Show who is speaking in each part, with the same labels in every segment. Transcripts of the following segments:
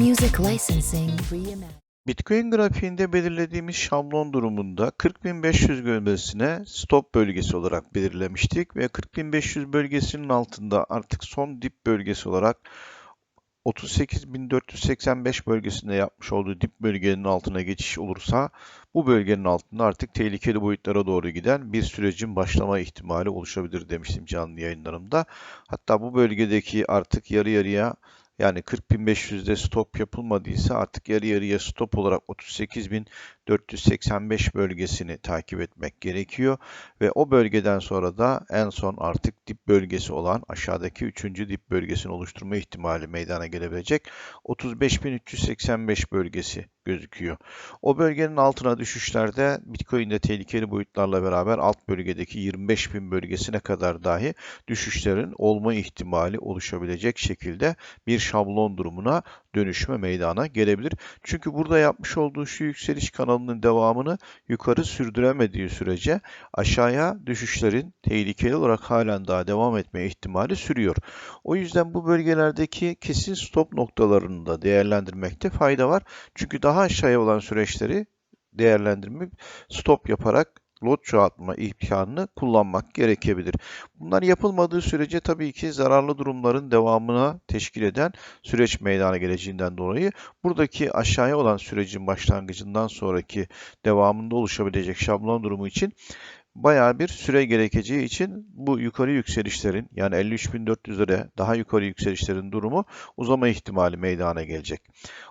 Speaker 1: Music licensing.
Speaker 2: Bitcoin grafiğinde belirlediğimiz şablon durumunda 40.500 bölgesine stop bölgesi olarak belirlemiştik ve 40.500 bölgesinin altında artık son dip bölgesi olarak 38.485 bölgesinde yapmış olduğu dip bölgenin altına geçiş olursa bu bölgenin altında artık tehlikeli boyutlara doğru giden bir sürecin başlama ihtimali oluşabilir demiştim canlı yayınlarımda. Hatta bu bölgedeki artık yarı yarıya yani 40.500'de stop yapılmadıysa artık yarı yarıya stop olarak 38.485 bölgesini takip etmek gerekiyor. Ve o bölgeden sonra da en son artık dip bölgesi olan aşağıdaki 3. dip bölgesini oluşturma ihtimali meydana gelebilecek 35.385 bölgesi gözüküyor. O bölgenin altına düşüşlerde Bitcoin'de tehlikeli boyutlarla beraber alt bölgedeki 25.000 bölgesine kadar dahi düşüşlerin olma ihtimali oluşabilecek şekilde bir şablon durumuna dönüşme meydana gelebilir. Çünkü burada yapmış olduğu şu yükseliş kanalının devamını yukarı sürdüremediği sürece aşağıya düşüşlerin tehlikeli olarak halen daha devam etme ihtimali sürüyor. O yüzden bu bölgelerdeki kesin stop noktalarını da değerlendirmekte fayda var. Çünkü daha aşağıya olan süreçleri değerlendirmek stop yaparak lot çoğaltma imkanını kullanmak gerekebilir. Bunlar yapılmadığı sürece tabii ki zararlı durumların devamına teşkil eden süreç meydana geleceğinden dolayı buradaki aşağıya olan sürecin başlangıcından sonraki devamında oluşabilecek şablon durumu için bayağı bir süre gerekeceği için bu yukarı yükselişlerin yani 53.400'lere daha yukarı yükselişlerin durumu uzama ihtimali meydana gelecek.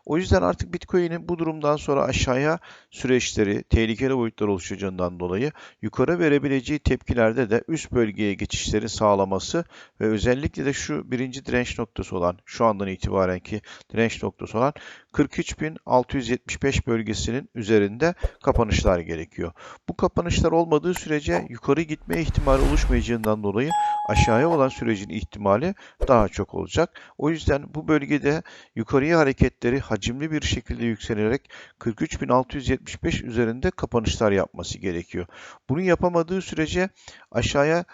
Speaker 2: O yüzden artık Bitcoin'in bu durumdan sonra aşağıya süreçleri tehlikeli boyutlar oluşacağından dolayı yukarı verebileceği tepkilerde de üst bölgeye geçişleri sağlaması ve özellikle de şu birinci direnç noktası olan şu andan itibarenki direnç noktası olan 43.675 bölgesinin üzerinde kapanışlar gerekiyor. Bu kapanışlar olmadığı sürece yukarı gitme ihtimali oluşmayacağından dolayı aşağıya olan sürecin ihtimali daha çok olacak. O yüzden bu bölgede yukarıya hareketleri hacimli bir şekilde yükselerek 43.675 üzerinde kapanışlar yapması gerekiyor. Bunu yapamadığı sürece aşağıya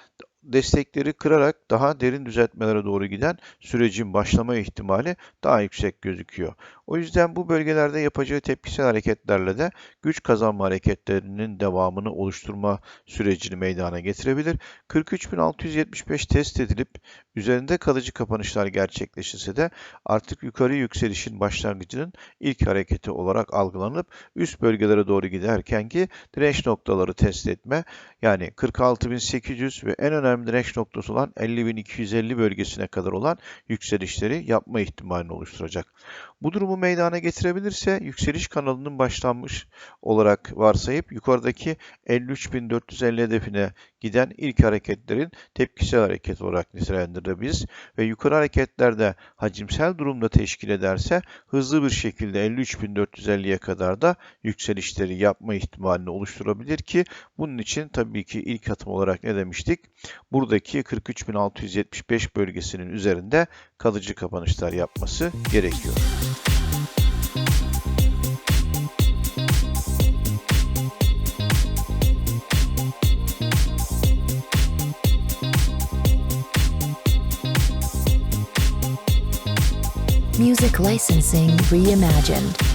Speaker 2: destekleri kırarak daha derin düzeltmelere doğru giden sürecin başlama ihtimali daha yüksek gözüküyor. O yüzden bu bölgelerde yapacağı tepkisel hareketlerle de güç kazanma hareketlerinin devamını oluşturma sürecini meydana getirebilir. 43.675 test edilip üzerinde kalıcı kapanışlar gerçekleşirse de artık yukarı yükselişin başlangıcının ilk hareketi olarak algılanıp üst bölgelere doğru giderken ki direnç noktaları test etme yani 46.800 ve en önemli direnç noktası olan 50.250 bölgesine kadar olan yükselişleri yapma ihtimalini oluşturacak. Bu durumu meydana getirebilirse yükseliş kanalının başlanmış olarak varsayıp yukarıdaki 53.450 hedefine giden ilk hareketlerin tepkisel hareket olarak nitelendirebiliriz. Ve yukarı hareketlerde hacimsel durumda teşkil ederse hızlı bir şekilde 53.450'ye kadar da yükselişleri yapma ihtimalini oluşturabilir ki bunun için tabii ki ilk adım olarak ne demiştik? Buradaki 43.675 bölgesinin üzerinde kalıcı kapanışlar yapması gerekiyor.
Speaker 1: Music licensing reimagined.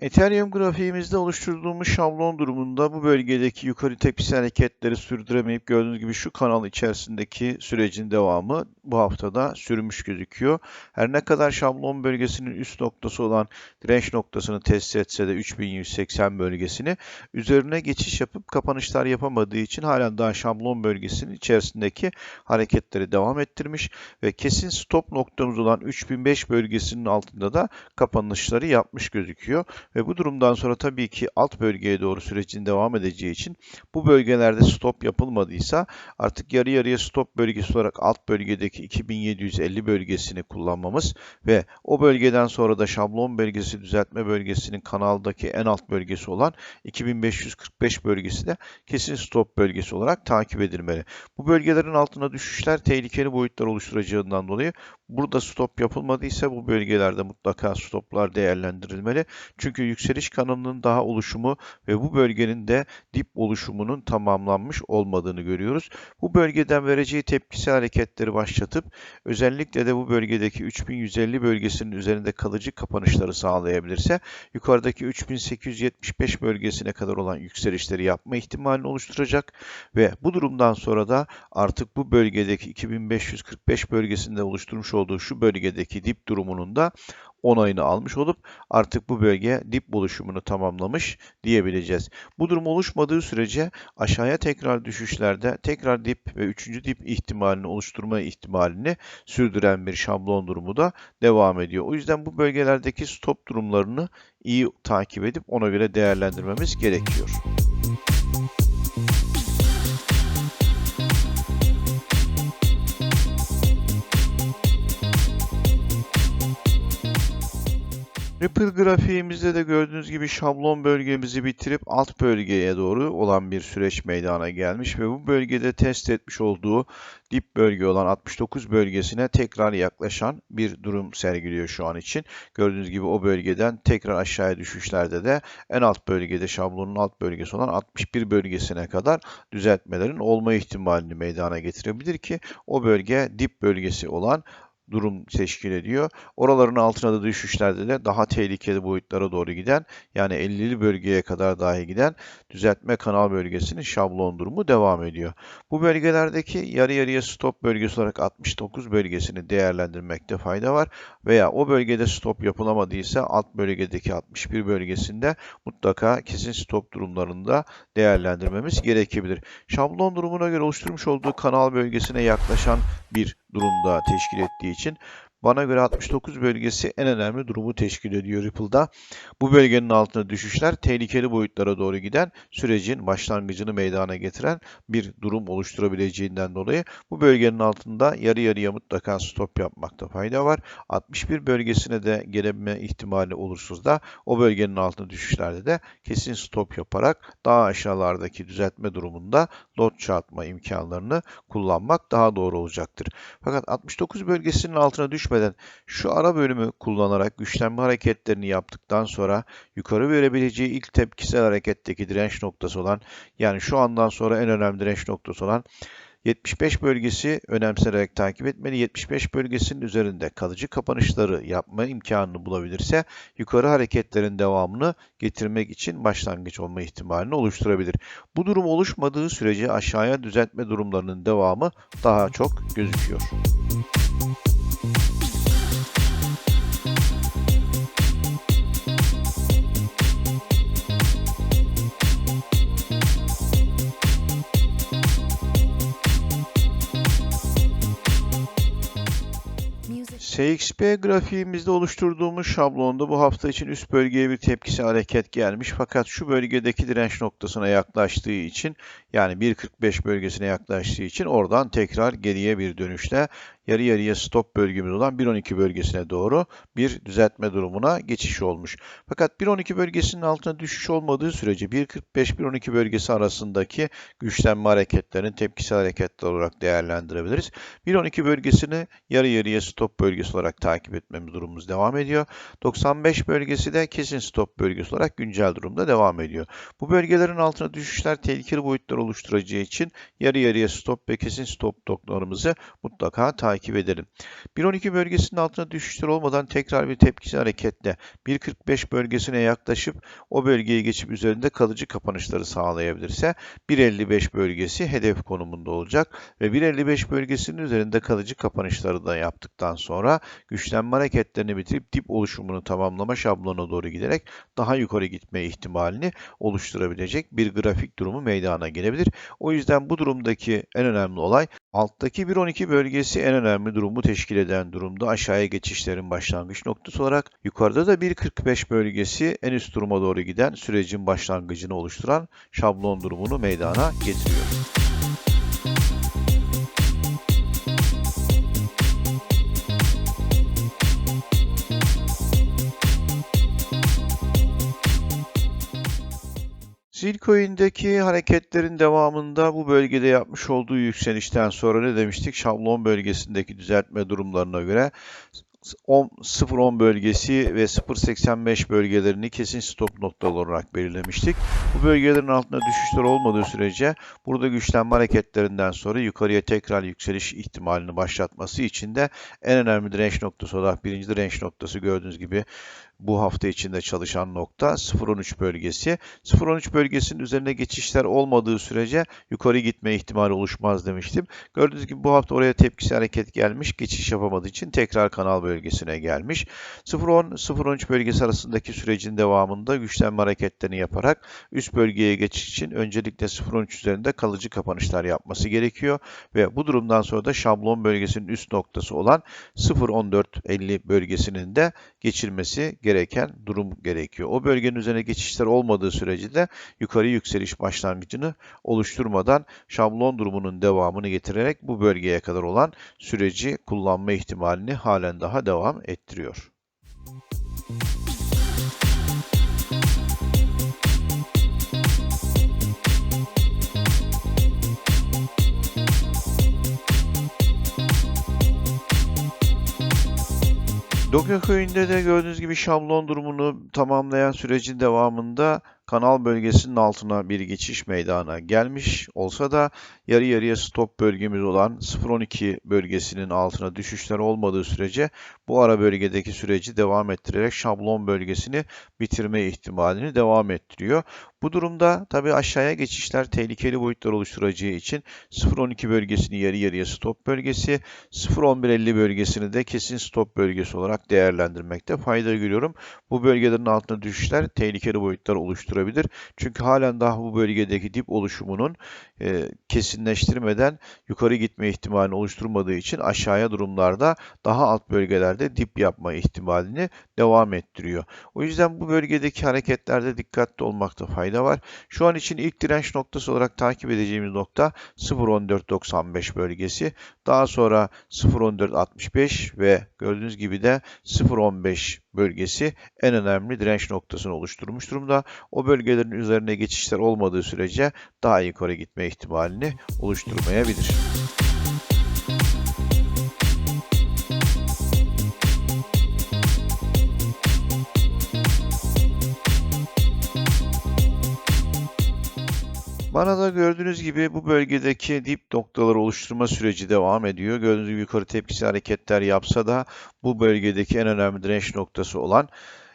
Speaker 2: Ethereum grafiğimizde oluşturduğumuz şablon durumunda bu bölgedeki yukarı tepkisi hareketleri sürdüremeyip gördüğünüz gibi şu kanal içerisindeki sürecin devamı bu haftada sürmüş gözüküyor. Her ne kadar şablon bölgesinin üst noktası olan direnç noktasını test etse de 3180 bölgesini üzerine geçiş yapıp kapanışlar yapamadığı için halen daha şablon bölgesinin içerisindeki hareketleri devam ettirmiş ve kesin stop noktamız olan 3005 bölgesinin altında da kapanışları yapmış gözüküyor. Ve bu durumdan sonra tabii ki alt bölgeye doğru sürecin devam edeceği için bu bölgelerde stop yapılmadıysa artık yarı yarıya stop bölgesi olarak alt bölgedeki 2750 bölgesini kullanmamız ve o bölgeden sonra da şablon bölgesi düzeltme bölgesinin kanaldaki en alt bölgesi olan 2545 bölgesi de kesin stop bölgesi olarak takip edilmeli. Bu bölgelerin altına düşüşler tehlikeli boyutlar oluşturacağından dolayı burada stop yapılmadıysa bu bölgelerde mutlaka stoplar değerlendirilmeli. Çünkü yükseliş kanalının daha oluşumu ve bu bölgenin de dip oluşumunun tamamlanmış olmadığını görüyoruz. Bu bölgeden vereceği tepkisel hareketleri başlatıp özellikle de bu bölgedeki 3150 bölgesinin üzerinde kalıcı kapanışları sağlayabilirse yukarıdaki 3875 bölgesine kadar olan yükselişleri yapma ihtimalini oluşturacak ve bu durumdan sonra da artık bu bölgedeki 2545 bölgesinde oluşturmuş olduğu şu bölgedeki dip durumunun da onayını almış olup artık bu bölge dip oluşumunu tamamlamış diyebileceğiz. Bu durum oluşmadığı sürece aşağıya tekrar düşüşlerde tekrar dip ve üçüncü dip ihtimalini oluşturma ihtimalini sürdüren bir şablon durumu da devam ediyor. O yüzden bu bölgelerdeki stop durumlarını iyi takip edip ona göre değerlendirmemiz gerekiyor. Ripple grafiğimizde de gördüğünüz gibi şablon bölgemizi bitirip alt bölgeye doğru olan bir süreç meydana gelmiş ve bu bölgede test etmiş olduğu dip bölge olan 69 bölgesine tekrar yaklaşan bir durum sergiliyor şu an için. Gördüğünüz gibi o bölgeden tekrar aşağıya düşüşlerde de en alt bölgede şablonun alt bölgesi olan 61 bölgesine kadar düzeltmelerin olma ihtimalini meydana getirebilir ki o bölge dip bölgesi olan durum teşkil ediyor. Oraların altına da düşüşlerde de daha tehlikeli boyutlara doğru giden yani 50'li bölgeye kadar dahi giden düzeltme kanal bölgesinin şablon durumu devam ediyor. Bu bölgelerdeki yarı yarıya stop bölgesi olarak 69 bölgesini değerlendirmekte fayda var veya o bölgede stop yapılamadıysa alt bölgedeki 61 bölgesinde mutlaka kesin stop durumlarında değerlendirmemiz gerekebilir. Şablon durumuna göre oluşturmuş olduğu kanal bölgesine yaklaşan bir durumda teşkil ettiği için bana göre 69 bölgesi en önemli durumu teşkil ediyor Ripple'da. Bu bölgenin altına düşüşler tehlikeli boyutlara doğru giden sürecin başlangıcını meydana getiren bir durum oluşturabileceğinden dolayı bu bölgenin altında yarı yarıya mutlaka stop yapmakta fayda var. 61 bölgesine de gelebilme ihtimali olursuz da o bölgenin altına düşüşlerde de kesin stop yaparak daha aşağılardaki düzeltme durumunda lot çarpma imkanlarını kullanmak daha doğru olacaktır. Fakat 69 bölgesinin altına düş düşmeden şu ara bölümü kullanarak güçlenme hareketlerini yaptıktan sonra yukarı verebileceği ilk tepkisel hareketteki direnç noktası olan yani şu andan sonra en önemli direnç noktası olan 75 bölgesi önemsenerek takip etmeli. 75 bölgesinin üzerinde kalıcı kapanışları yapma imkanını bulabilirse yukarı hareketlerin devamını getirmek için başlangıç olma ihtimalini oluşturabilir. Bu durum oluşmadığı sürece aşağıya düzeltme durumlarının devamı daha çok gözüküyor. SXP grafiğimizde oluşturduğumuz şablonda bu hafta için üst bölgeye bir tepkisi hareket gelmiş. Fakat şu bölgedeki direnç noktasına yaklaştığı için yani 1.45 bölgesine yaklaştığı için oradan tekrar geriye bir dönüşle yarı yarıya stop bölgemiz olan 1.12 bölgesine doğru bir düzeltme durumuna geçiş olmuş. Fakat 1.12 bölgesinin altına düşüş olmadığı sürece 1.45-1.12 bölgesi arasındaki güçlenme hareketlerini tepkisel hareketler olarak değerlendirebiliriz. 1.12 bölgesini yarı yarıya stop bölgesi olarak takip etmemiz durumumuz devam ediyor. 95 bölgesi de kesin stop bölgesi olarak güncel durumda devam ediyor. Bu bölgelerin altına düşüşler tehlikeli boyutlar oluşturacağı için yarı yarıya stop ve kesin stop noktalarımızı mutlaka takip takip edelim. 1.12 bölgesinin altına düşüşler olmadan tekrar bir tepkisi hareketle 1.45 bölgesine yaklaşıp o bölgeyi geçip üzerinde kalıcı kapanışları sağlayabilirse 1.55 bölgesi hedef konumunda olacak ve 1.55 bölgesinin üzerinde kalıcı kapanışları da yaptıktan sonra güçlenme hareketlerini bitirip dip oluşumunu tamamlama şablonuna doğru giderek daha yukarı gitme ihtimalini oluşturabilecek bir grafik durumu meydana gelebilir. O yüzden bu durumdaki en önemli olay alttaki 1.12 bölgesi en önemli durumu teşkil eden durumda aşağıya geçişlerin başlangıç noktası olarak yukarıda da 1.45 bölgesi en üst duruma doğru giden sürecin başlangıcını oluşturan şablon durumunu meydana getiriyor. Zilcoin'deki hareketlerin devamında bu bölgede yapmış olduğu yükselişten sonra ne demiştik? Şablon bölgesindeki düzeltme durumlarına göre 0.10 bölgesi ve 0.85 bölgelerini kesin stop noktaları olarak belirlemiştik. Bu bölgelerin altında düşüşler olmadığı sürece burada güçlenme hareketlerinden sonra yukarıya tekrar yükseliş ihtimalini başlatması için de en önemli direnç noktası olarak birinci direnç noktası gördüğünüz gibi bu hafta içinde çalışan nokta 0.13 bölgesi. 0.13 bölgesinin üzerine geçişler olmadığı sürece yukarı gitme ihtimali oluşmaz demiştim. Gördüğünüz gibi bu hafta oraya tepkisi hareket gelmiş. Geçiş yapamadığı için tekrar kanal bölgesine gelmiş. 0.10-0.13 bölgesi arasındaki sürecin devamında güçlenme hareketlerini yaparak üst bölgeye geçiş için öncelikle 0.13 üzerinde kalıcı kapanışlar yapması gerekiyor. Ve bu durumdan sonra da şablon bölgesinin üst noktası olan 0.1450 bölgesinin de geçilmesi gereken durum gerekiyor. O bölgenin üzerine geçişler olmadığı sürece de yukarı yükseliş başlangıcını oluşturmadan şablon durumunun devamını getirerek bu bölgeye kadar olan süreci kullanma ihtimalini halen daha devam ettiriyor. Dokya köyünde de gördüğünüz gibi şablon durumunu tamamlayan sürecin devamında kanal bölgesinin altına bir geçiş meydana gelmiş olsa da yarı yarıya stop bölgemiz olan 0.12 bölgesinin altına düşüşler olmadığı sürece bu ara bölgedeki süreci devam ettirerek şablon bölgesini bitirme ihtimalini devam ettiriyor. Bu durumda tabii aşağıya geçişler tehlikeli boyutlar oluşturacağı için 0.12 bölgesini yarı yarıya stop bölgesi, 0.11.50 bölgesini de kesin stop bölgesi olarak değerlendirmekte fayda görüyorum. Bu bölgelerin altına düşüşler tehlikeli boyutlar oluşturabilir. Çünkü halen daha bu bölgedeki dip oluşumunun e, kesinleştirmeden yukarı gitme ihtimalini oluşturmadığı için aşağıya durumlarda daha alt bölgelerde dip yapma ihtimalini devam ettiriyor. O yüzden bu bölgedeki hareketlerde dikkatli olmakta fayda var. Şu an için ilk direnç noktası olarak takip edeceğimiz nokta 0.1495 bölgesi. Daha sonra 0.1465 ve gördüğünüz gibi de 0.15 bölgesi en önemli direnç noktasını oluşturmuş durumda. O bölgelerin üzerine geçişler olmadığı sürece daha yukarı gitme ihtimalini oluşturmayabilir. Bana da gördüğünüz gibi bu bölgedeki dip noktaları oluşturma süreci devam ediyor. Gördüğünüz gibi yukarı tepkisi hareketler yapsa da bu bölgedeki en önemli direnç noktası olan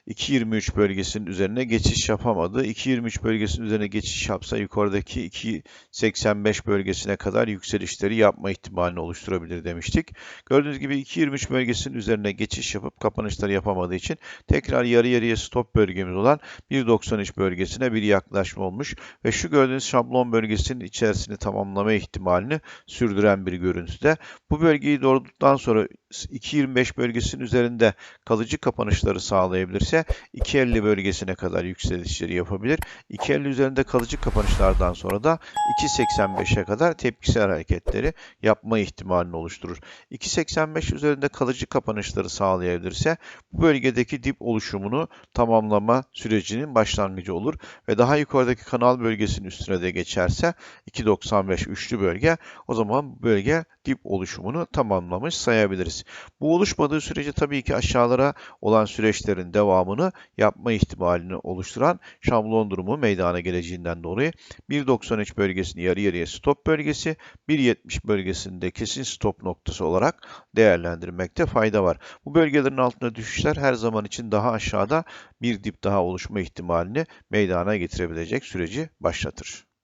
Speaker 2: 2.23 bölgesinin üzerine geçiş yapamadı. 2.23 bölgesinin üzerine geçiş yapsa yukarıdaki 2.85 bölgesine kadar yükselişleri yapma ihtimalini oluşturabilir demiştik. Gördüğünüz gibi 2.23 bölgesinin üzerine geçiş yapıp kapanışları yapamadığı için tekrar yarı yarıya stop bölgemiz olan 1.93 bölgesine bir yaklaşma olmuş ve şu gördüğünüz şablon bölgesinin içerisini tamamlama ihtimalini sürdüren bir görüntüde. Bu bölgeyi doğrulttuktan sonra 2.25 bölgesinin üzerinde kalıcı kapanışları sağlayabilirse 2.50 bölgesine kadar yükselişleri yapabilir. 2.50 üzerinde kalıcı kapanışlardan sonra da 2.85'e kadar tepkisel hareketleri yapma ihtimalini oluşturur. 2.85 üzerinde kalıcı kapanışları sağlayabilirse bu bölgedeki dip oluşumunu tamamlama sürecinin başlangıcı olur ve daha yukarıdaki kanal bölgesinin üstüne de geçerse 2.95 üçlü bölge o zaman bölge dip oluşumunu tamamlamış sayabiliriz. Bu oluşmadığı sürece tabii ki aşağılara olan süreçlerin devamını yapma ihtimalini oluşturan şablon durumu meydana geleceğinden dolayı 1.93 bölgesini yarı yarıya stop bölgesi, 1.70 bölgesinde kesin stop noktası olarak değerlendirmekte fayda var. Bu bölgelerin altında düşüşler her zaman için daha aşağıda bir dip daha oluşma ihtimalini meydana getirebilecek süreci başlatır.